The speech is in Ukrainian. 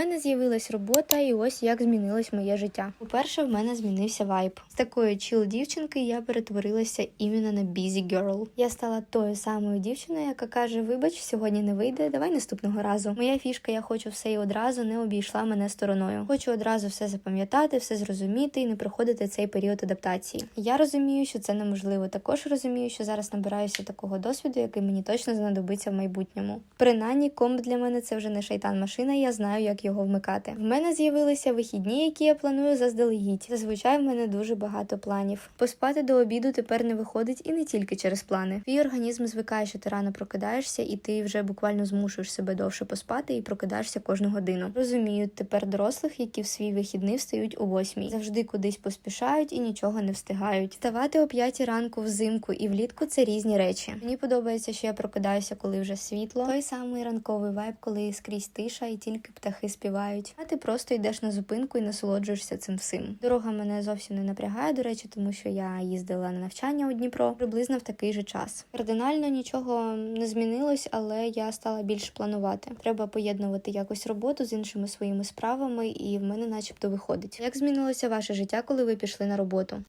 мене з'явилась робота, і ось як змінилось моє життя. По-перше, в мене змінився вайб. З такої чіл дівчинки я перетворилася іменно на busy girl. Я стала тою самою дівчиною, яка каже: Вибач, сьогодні не вийде, давай наступного разу. Моя фішка, я хочу все і одразу не обійшла мене стороною. Хочу одразу все запам'ятати, все зрозуміти і не проходити цей період адаптації. Я розумію, що це неможливо. Також розумію, що зараз набираюся такого досвіду, який мені точно знадобиться в майбутньому. Принаймні, комп для мене це вже не шайтан машина, я знаю, як його вмикати. В мене з'явилися вихідні, які я планую заздалегідь. Зазвичай в мене дуже багато планів. Поспати до обіду тепер не виходить і не тільки через плани. Твій організм звикає, що ти рано прокидаєшся, і ти вже буквально змушуєш себе довше поспати і прокидаєшся кожну годину. Розумію тепер дорослих, які в свій вихідний встають о восьмій, завжди кудись поспішають і нічого не встигають. Вставати о п'ятій ранку взимку і влітку це різні речі. Мені подобається, що я прокидаюся, коли вже світло. Той самий ранковий вайб, коли скрізь тиша і тільки птахи співають. А ти просто йдеш на зупинку і насолоджуєшся цим всім. Дорога мене зовсім не напрягає, до речі, тому що я їздила на навчання у Дніпро приблизно в такий же час. Кардинально нічого не змінилось, але я стала більш планувати. Треба поєднувати якось роботу з іншими своїми справами, і в мене, начебто, виходить. Як змінилося ваше життя, коли ви пішли на роботу?